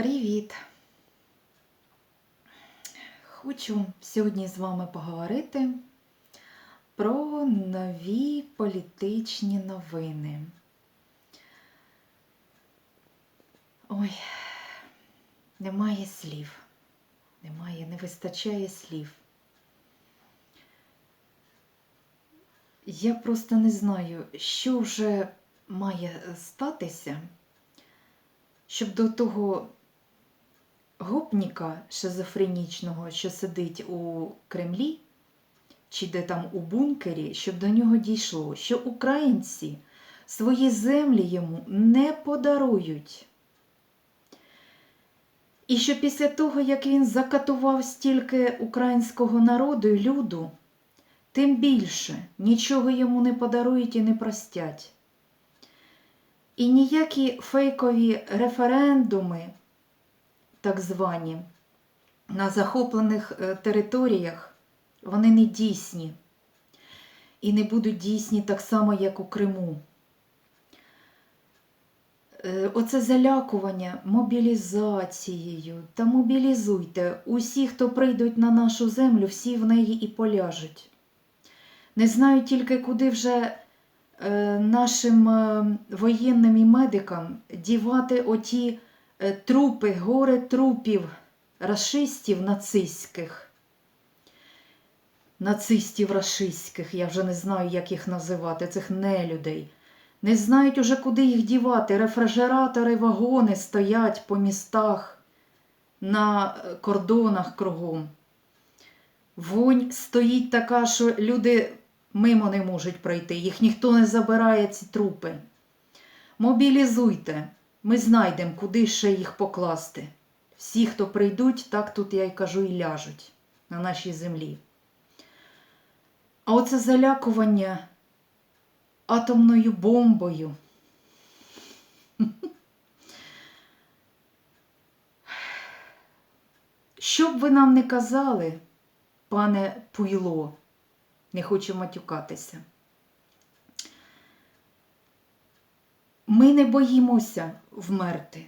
Привіт! Хочу сьогодні з вами поговорити про нові політичні новини. Ой, немає слів. Немає, не вистачає слів. Я просто не знаю, що вже має статися, щоб до того гопніка шизофренічного, що сидить у Кремлі, чи де там у бункері, щоб до нього дійшло, що українці свої землі йому не подарують. І що після того, як він закатував стільки українського народу і люду, тим більше нічого йому не подарують і не простять. І ніякі фейкові референдуми, так звані, на захоплених е, територіях, вони не дійсні. І не будуть дійсні так само, як у Криму. Е, Оце залякування мобілізацією та мобілізуйте. Усі, хто прийдуть на нашу землю, всі в неї і поляжуть. Не знаю тільки, куди вже е, нашим воєнним і медикам дівати оті трупи, гори трупів рашистів нацистських. Нацистів рашистських, я вже не знаю, як їх називати, цих нелюдей. Не знають уже, куди їх дівати. Рефрижератори, вагони стоять по містах, на е, кордонах кругом. Вонь стоїть така, що люди мимо не можуть пройти, їх ніхто не забирає, ці трупи. Мобілізуйте, ми знайдемо, куди ще їх покласти. Всі, хто прийдуть, так тут я й кажу, і ляжуть на нашій землі. А оце залякування атомною бомбою. Що б ви нам не казали, пане Пуйло, не хочу матюкатися. Ми не боїмося вмерти.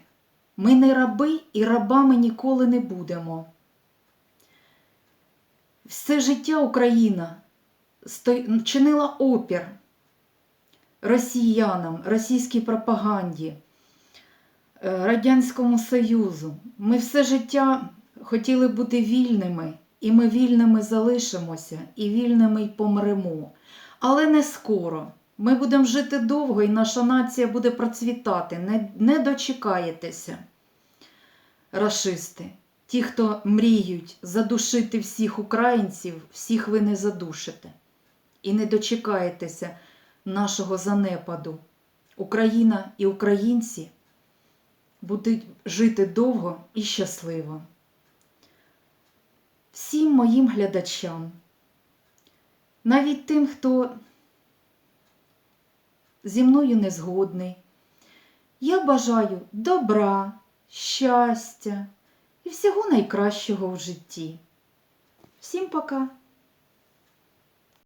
Ми не раби і рабами ніколи не будемо. Все життя Україна чинила опір росіянам, російській пропаганді, е, Радянському Союзу. Ми все життя хотіли бути вільними, і ми вільними залишимося, і вільними й помремо. Але не скоро. Ми будемо жити довго, і наша нація буде процвітати. Не, не дочекаєтеся, рашисти. Ті, хто мріють задушити всіх українців, всіх ви не задушите. І не дочекаєтеся нашого занепаду. Україна і українці будуть жити довго і щасливо. Всім моїм глядачам, навіть тим, хто зі мною не згодний, я бажаю добра, щастя і всього найкращого в житті. Всім пока!